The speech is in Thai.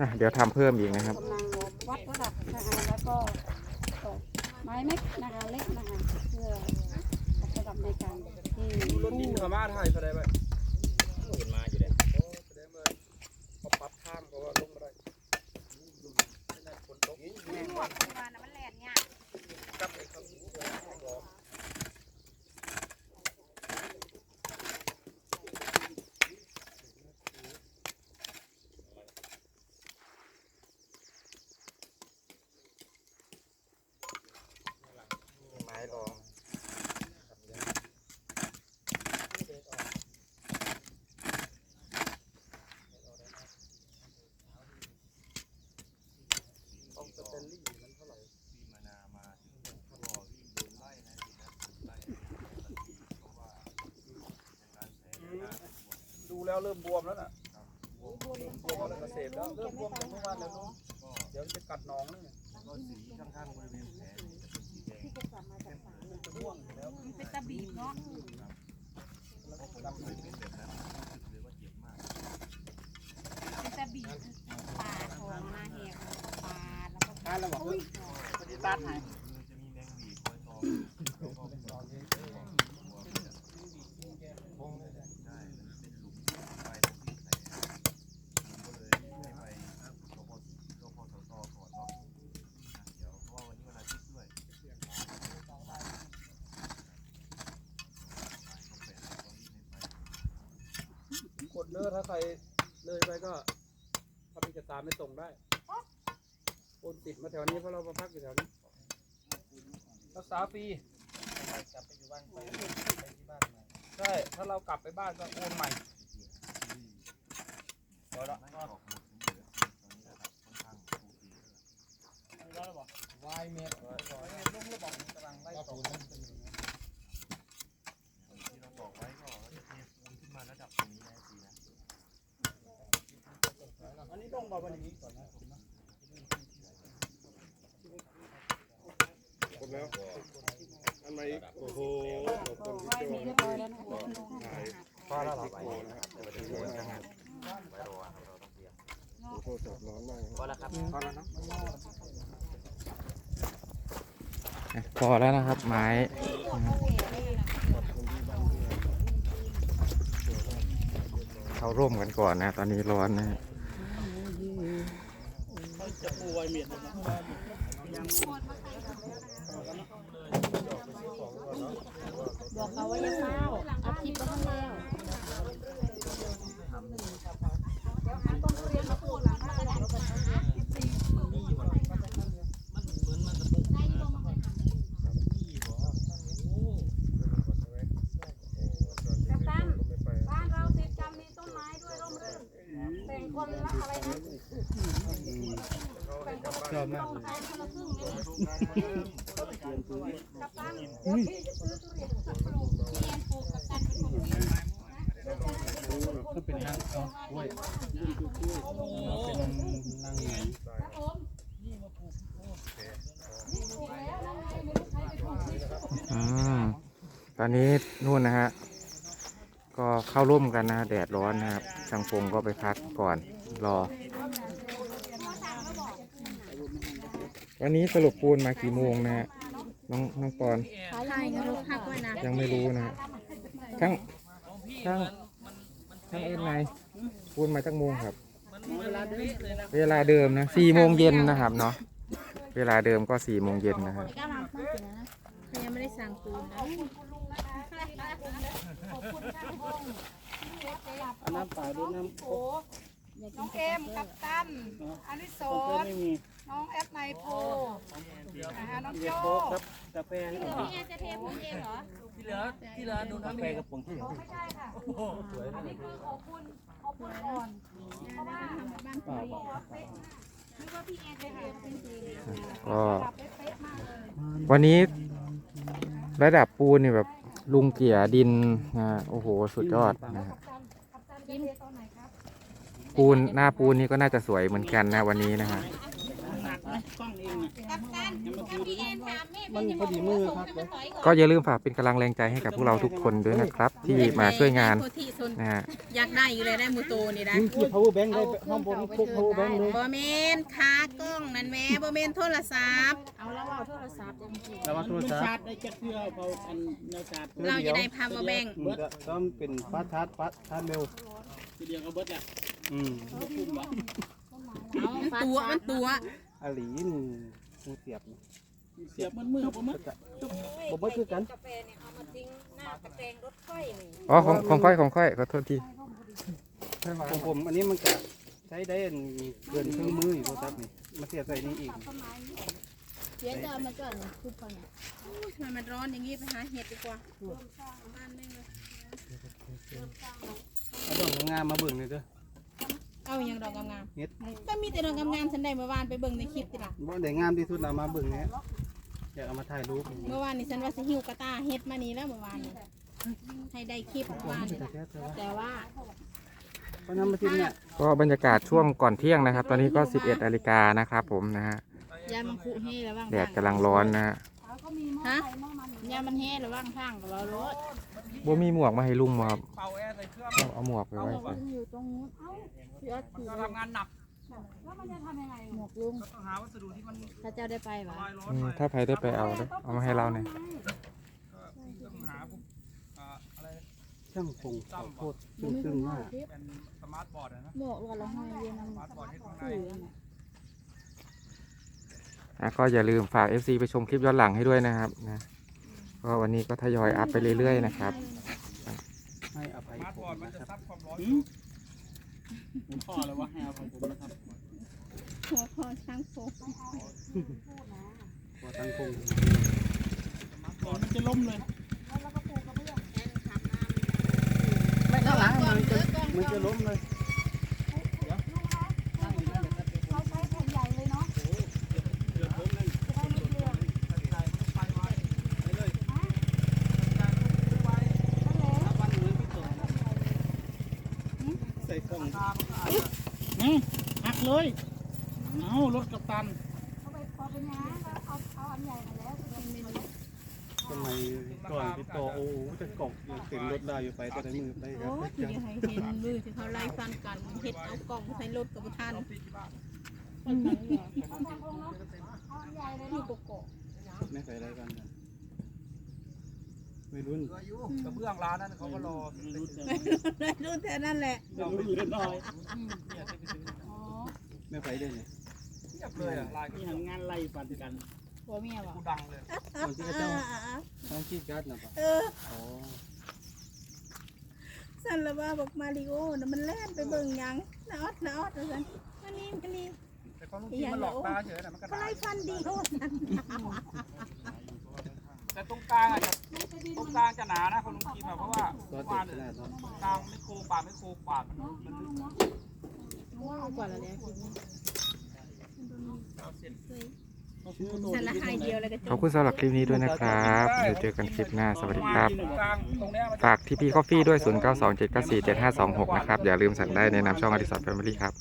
อะเดี๋ยวทำเพิ่มอีกนะครับ กำลังวัดระดับนะคะแล้วก็ตอกไม้เม็กนะคะเล็กนะคะเพื่อวัดระดับในการที่รถดินเขามาถ่ายแสดงไปเห็นมาอยู่เลยแสดงไปเขาปรับทางเขาว่าลงมาได้ไม่ได้ฝนตกกับไอ้ครับไม้รอง ต้องสเตนลี่มันเท่าไหร่ดู แล้วเริ่มบวมแล้วน่ะบวมบวมแล้วก็เสพแล้วเริ่มบวมจากเมื่อวานแล้วนู้นเดี๋ยวจะกัดหนองแล้วเนี่ยจะม่วงอยู่แล้วเป็นตะบีบเนาะแล้วก็ดำเลยเป็นตะบีบปาดของมาแหกปาดแล้วก็ทานแล้วบอกว่าปฏิตัดให้กดเนอถ้าใครเลยไปก็ถ้ามีกระตามไม่ส่งได้โอนติดมาแถวนี้เพราะเรามาพักอยู่แถวนี้รักษาฟรีกลับไปอยู่บ้านไปไปที่บ้านใหม่ใช่ถ้าเรากลับไปบ้านก็โอนใหม่เดี๋ยวละวายเมตรลงระบอกกำลังไล่ตกอั นี้ก่อนนะผมนะครบแล้วอันไหนอีกโอ้โหขอบคุณพี่ไหว้โจมีเรียแล้วนะคะถ่ายพอแล้วไปโอ้นะครับเดี๋ยวไปดูกันนะครับไปรอเราต้องเตรียมโทรศัพท์ร้อนมากพอแล้วครับพอแล้วนะพอแล้วนะครับ ไม้เข้าร่วมกันก่อนนะ ตอนนี้ร้อนนะ อยเมียดเลยนะบอกเขาว่ายังเศร้าเอาคลิปก็ต้องแล้ว กัปตัน บ้านเราติดกันมีต้นไม้ด้วยร่มรื่นแบ่ง คนละอะไรนะแบ่งคนครึ่งต้องใช้คนละครึ่งเนี่ยกัปตันเดี๋ยวพี่จะซื้อทุเรียนสักปลูกทุเรียนปลูกกัปตันเป็นคนเลี้ยงนะก็เป็นนางเอากล้วยเป็นนางไหนครับผมนี่ปลูกแล้วนะไงไม่รู้ใครไปผูกนี่อืมตอนนี้นู่นนะฮะ ก็เข้าร่วมกันนะแดดร้อนนะครับช่างพงก็ไปพักก่อนรอ วันนี้สรุปปูนมากี่โมงนะฮะน้องน้องปอนใช่งั้นลูกพักไว้นะยังไม่รู้นะฮะช่างช่างช่างเอ็นไงปูนมาตั้งโมงครับ เวลาเดิมนะสี่โมงเย็นนะครับเนาะเวลาเดิมก็สี่โมงเย็นนะครับก้าวมาพูดถึงนะ เขายังไม่ได้สั่งปูนนะน้ำเปล่าด้วยน้ำโค้น้องเอ็มกัปตันอลิสเพื่อนนไม่มีน้องแอปไนโพนะคะน้องเบียโจร์โค้กครับกาแฟนี่พี่แอนจะเทปูนเองเหรอกาแฟกระป๋องที่ไม่ใช่ค่ะ อันนี้คือขอบคุณขอบคุณก่อนเพราะว่าเปล่านึกว่าพี่แอนจะเทปูนเองก็ปรับได้เป๊ะมากเลยวันนี้ระดับปูนนี่แบบ ลุงเกี่ยดินนะโอ้โห สุดยอดนะปูนหน้าปูนนี่ก็น่าจะสวยเหมือนกันนะวันนี้นะฮะ กล้องเองน่ะกับตันถ้าพี่แอนถามแม่มันพอดีมือครับมันถอยก่อนก็อย่าลืมฝากเป็นกำลังแรงใจให้กับพวกเราทุกคนด้วยนะครับ ที่มาช่วยงานโพธิสนนะฮะอยากได้อยู่เลยได้มือโตนี่นะนี่คือ power bank ได้ห้องผมพก power bank เลยบ่แม่นขากล้องนั่นแหม่บ่แม่นโทรศัพท์เอาแล้วเอาโทรศัพท์จริงแล้วว่าโทรศัพท์ได้จักเทื่อเขาอันแนวชาร์จเราจะได้พามาแบ่งมันก็ต้องเป็นฟาสชาร์จฟาสชาร์จเร็วทีเดียวก็เบิดอะอืมมันตัวมันตัว อาหลีนี่มูเสียบนี่เสียบมันมือบ่มัดบ่มัดคือกัน กาแฟเนี่ยเอามาทิ้งหน้ากระแตงรถไฟนี่อ๋อของของค่อยของค่อยขอโทษทีของผมอันนี้มันก็ใช้ได้เกินเครื่องมืออยู่โทรศัพท์นี่มาเสียบใส่นี่อีกๆเสียงจะเอามาก่อนคือพอเนี่ยอุ้ยทำไมมันร้อนอย่างงี้ไปหาเห็ดดีกว่าบ้านแม่งเลยเอาดอกงามมาเบิ่งเลยเด้อ เอาอย่างดอกงามเฮ็ดๆก็มีแต่ดอกงามๆฉันได้เมื่อวานไปเบิ่งในคลิปติล่ะบ่ได้งามที่สุดเอามาเบิ่งเนี่ยอยากเอามาถ่ายรูปเมื่อวานนี่ฉันว่าสิหิวกระตาเฮ็ดมานี่แล้วเมื่อวานนี่ให้ได้คลิปเมื่อวานนี่แต่ว่าเพราะนั้นมาทิ้งเนี่ยก็บรรยากาศช่วงก่อนเที่ยงนะครับ ตอนนี้ก็ 11นาฬิกานะครับผมนะฮะยามันคุให้ระว่างแดดกำลังร้อนนะฮะฮะยามันแห้ระว่างทางกับเรารถ บ่มีหมวกมาให้ลุงมาครับเป่าแอร์ใส่เครื่องเอาเอาหมวกไปไว้สิอยู่ตรงนู้นเอ้าพี่ออสถือเราทำงานหนักแล้วมันจะทำยังไงหมวกลุงต้องหาวัสดุที่มันถ้าเจ้าได้ไปวะลอยร้อนอืหมน่อยถ้าใครได้ไปเอาเด้อเอามาให้เราหน่อยต้องหาพวกอ่าอะไรช่างคงขอโทษซึ่งซึ่งหน้าเป็นสมาร์ทบอร์ดอะนะหมวกกับเราห้อยเรียนสมาร์ทบอร์ดที่ข้างในสื่อน่ะอะก็อย่าลืมฝาก FC ไปชมคลิปย้อนหลังให้ด้วยนะครับนะ ก็วันนี้ก็ทยอยอัพไปเรื่อยๆนะครับ ให้อภัยสมาร์ทผบอร์มดมันนะจะครับซับความร้อนผมพ่อแล้วว่าให้อภัยผมนะครับหัวคอช่างโฟมขอตั้งคงมันจะล้มเลยไม่ข้างหลังมันจะมันจะล้มเลย เราใช้แผ่นใหญ่เลยเนาะจะได้ไม่เกลือ ใส่กล่องนี่หักเลยเอารถกับตันเขาไปพอเป็นยังเอาเอาอันใหญ่มาแล้วเป็นเมนูทำไมก่อนพี่โตโอ้โหจะกล่องยังเต็มรถได้อยู่ไปแต่ได้มือไปครัโอ้บยอย่าให้เห็นมือที่เขาไล่ฟันกันเฮ็ดเอากล่องใส่รถกับทันเอาทางลงเนาะเอาอันใหญ่เลยเนาะ ไม่ใส่อะไรกันนะไม่รุ่นกระเบื้องร้านนั้นเขาก็รอรุ่นแต่นั่นแหละเราไม่รู้น้อยอ๋อไม่ไปได้เนี่ยเทียบเลยอะลายที่ทำงานไล่ฟันกันผัวเมียว่ะกูดังเลยตอนที่เขาเจ้าต้องคิดการ์ดนะปะเอออ๋อสันละว่าบอกมาริโอนะมันแล่นไปเบิ่งหยังนาออดนาออดว่าซั่นมานี่มานี่แต่เขาลูกทีมันหลอกตาเฉยนะมันก็เขาไล่ฟันดีโอนั่น แต่ตรงกลางอะจะตรงกลางจะหนานะคนลุงทีมอะเพราะว่าก็ว่าด็ดขนาดเนาะกลางไม่โคปาดไม่โคปาดมันมันลึกกว่าแล้วเนี่ยคิดว่าสันละหายเดียวแล้วก็จขอบบคุณสำหรับคลิปนี้ด้วยนะครับเดี๋ยวเจอกันคลิปหน้าสวัสดีครับ ตงกลางตรงเนี้ยมันฝากทีพีคอฟฟี่ด้วย 0927947526 นะครับ อย่าลืมสั่งได้ในนามช่องอดิสันแฟมิลี่ครับ